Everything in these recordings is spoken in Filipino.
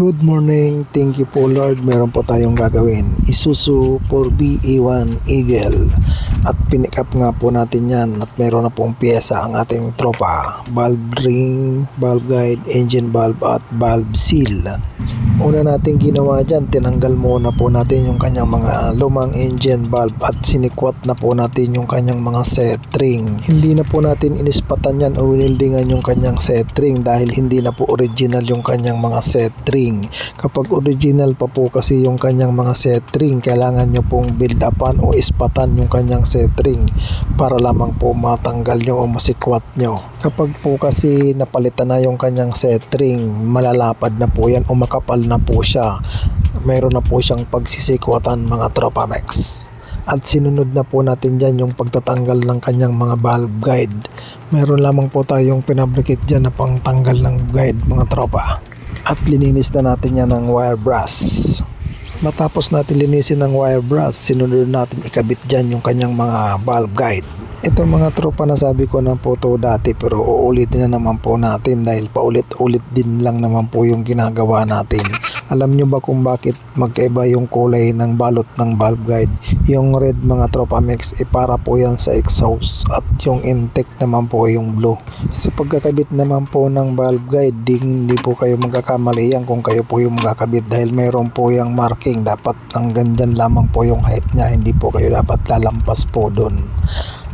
Good morning, thank you po Lord. Meron po tayong gagawin. Isuzu 4BE1 Eagle. At pinick up nga po natin yan at meron na pong pyesa ang ating tropa. Valve ring, valve guide, engine valve at valve seal. Una nating ginawa dyan, tinanggal muna po natin yung kanyang mga lumang engine valve at sinikwat na po natin yung kanyang mga set ring. Hindi na po natin inispatan yan o winildingan yung kanyang set ring dahil hindi na po original yung kanyang mga set ring. Kapag original pa po kasi yung kanyang mga set ring, kailangan nyo pong build upan o ispatan yung kanyang set ring para lamang po matanggal nyo o masikwat nyo. Kapag po kasi napalitan na yung kanyang set ring, malalapad na po yan o makapal na po siya. Mayroon na po siyang pagsisikwatan mga tropa max. At sinunod na po natin dyan yung pagtatanggal ng kanyang mga valve guide. Meron lamang po tayong pinabricate dyan na pangtanggal ng guide mga tropa. At lininis na natin yan ng wire brush. Matapos natin linisin ng wire brush, sinunod natin ikabit dyan yung kanyang mga valve guide. Ito mga tropa na sabi ko na po to dati pero uulitin na naman po natin dahil paulit-ulit din lang naman po yung ginagawa natin. Alam nyo ba kung bakit magkaiba yung kulay ng balot ng valve guide? Yung red mga tropa mix e para po yan sa exhaust at yung intake naman po yung blue. Sa pagkakabit naman po ng valve guide, di, hindi po kayo magkakamali yan kung kayo po yung magkakabit dahil mayroon po yung marking. Dapat hanggang dyan lamang po yung height niya, hindi po kayo dapat lalampas po doon.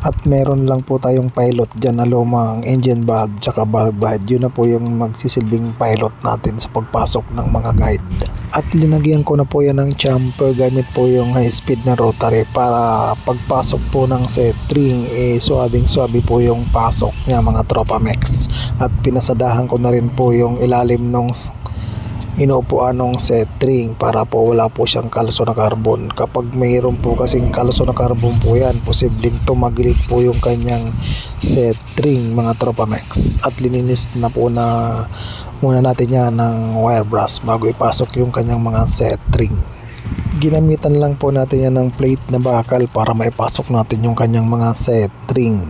At meron lang po tayong pilot dyan na lumang engine valve tsaka valve guide. Yun na po yung magsisilbing pilot natin sa pagpasok ng mga guide. At linagyan ko na po yan ng chamfer gamit po yung high speed na rotary para pagpasok po ng set ring eh suabing suabi po yung pasok niya mga tropa mex. At pinasadahan ko na rin po yung ilalim ng inuupuan ng set ring para po wala po siyang kalso na carbon. Kapag mayroon po kasing kalso na carbon po yan, posibleng tumagilid po yung kanyang set ring mga tropa max. At lininis na po na muna natin yan ng wire brush bago ipasok yung kanyang mga set ring. Ginamitan lang po natin yan ng plate na bakal para maipasok natin yung kanyang mga set ring.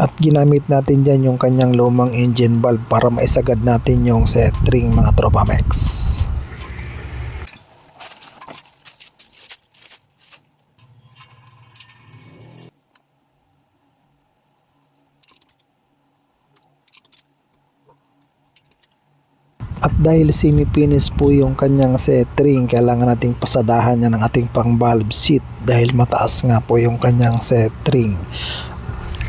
At ginamit natin dyan yung kanyang lumang engine valve para maisagad natin yung set ring mga tropa. At dahil semi-finish po yung kanyang set ring, kailangan nating pasadahan niya ng ating pang valve seat dahil mataas nga po yung kanyang set ring.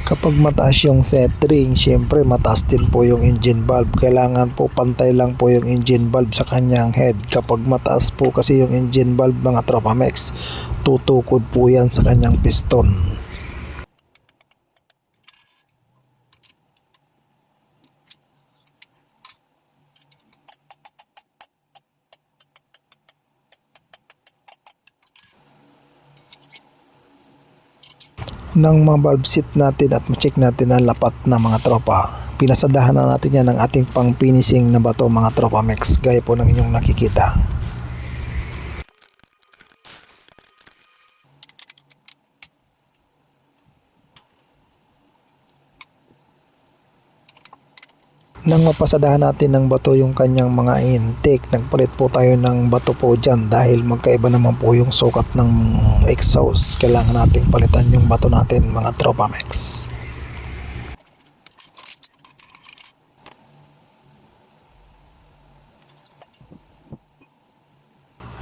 Kapag mataas yung set ring, syempre mataas din po yung engine valve. Kailangan po pantay lang po yung engine valve sa kanyang head. Kapag mataas po kasi yung engine valve mga tropa max, tutukod po yan sa kanyang piston. Ng mga valve seat natin at ma-check natin ang lapat na mga tropa. Pinasadahan na natin yan ng ating pang finishing na bato mga tropa mix gaya po ng inyong nakikita. Nang mapasadahan natin ng bato yung kanyang mga intake, nagpalit po tayo ng bato po dyan dahil magkaiba naman po yung sukat ng exhaust. Kailangan nating palitan yung bato natin mga tropa max.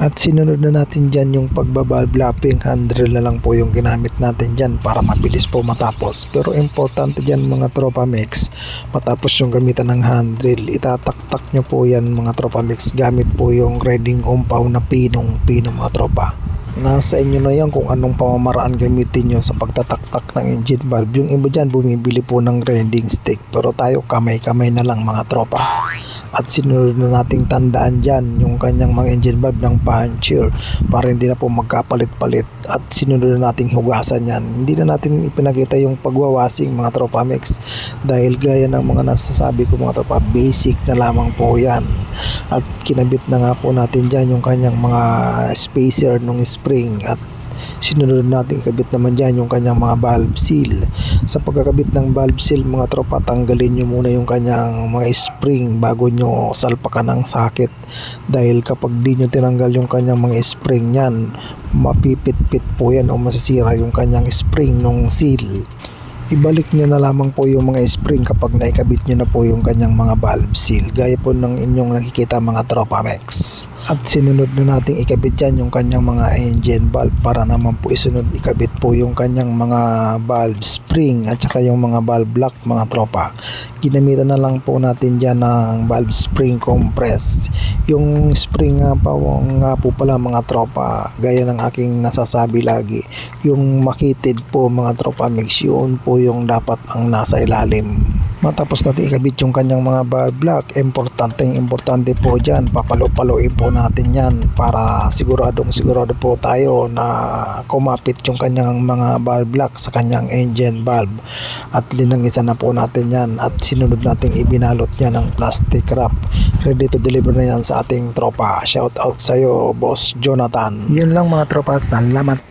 At sinunod na natin dyan yung pagbabalve lapping na lang po yung ginamit natin dyan para mabilis po matapos. Pero importante dyan mga tropa mix, matapos yung gamitan ng handrail, itataktak nyo po yan mga tropa mix gamit po yung riding umpaw na pinong pinong mga tropa. Nasa inyo na yan kung anong pamamaraan gamitin nyo sa pagtataktak ng engine valve. Yung iba dyan bumibili po ng grinding stick pero tayo kamay-kamay na lang mga tropa. At sinunod na nating tandaan dyan yung kanyang mga engine valve ng puncher para hindi na po magkapalit-palit. At sinunod na nating hugasan yan. Hindi na natin ipinakita yung pagwawasing mga tropa mix dahil gaya ng mga nasasabi ko mga tropa basic na lamang po yan. At kinabit na nga po natin dyan yung kanyang mga spacer nung spring. At sinunod natin ikabit naman dyan yung kanyang mga valve seal. Sa pagkakabit ng valve seal mga tropa tanggalin nyo muna yung kanyang mga spring bago nyo salpakan ng sakit dahil kapag di nyo tinanggal yung kanyang mga spring yan mapipit-pit po yan o masisira yung kanyang spring nung seal. Ibalik nyo na lamang po yung mga spring kapag naikabit nyo na po yung kanyang mga valve seal. Gaya po ng inyong nakikita mga tropa mex at sinunod na nating ikabit dyan yung kanyang mga engine valve para naman po isunod ikabit po yung kanyang mga valve spring at saka yung mga valve block mga tropa. Ginamitan na lang po natin dyan ng valve spring compress. Yung spring nga pa nga po pala mga tropa gaya ng aking nasasabi lagi yung makitid po mga tropa mix yun po yung dapat ang nasa ilalim matapos natin ikabit yung kanyang mga valve block importante importante po dyan. Papalo-paloin po natin yan para siguradong sigurado po tayo na kumapit yung kanyang mga valve block sa kanyang engine valve. At linangisan na po natin yan at sinunod nating ibinalot niya ng plastic wrap. Ready to deliver na yan sa ating tropa. Shout out sa'yo boss Jonathan. Yun lang mga tropa salamat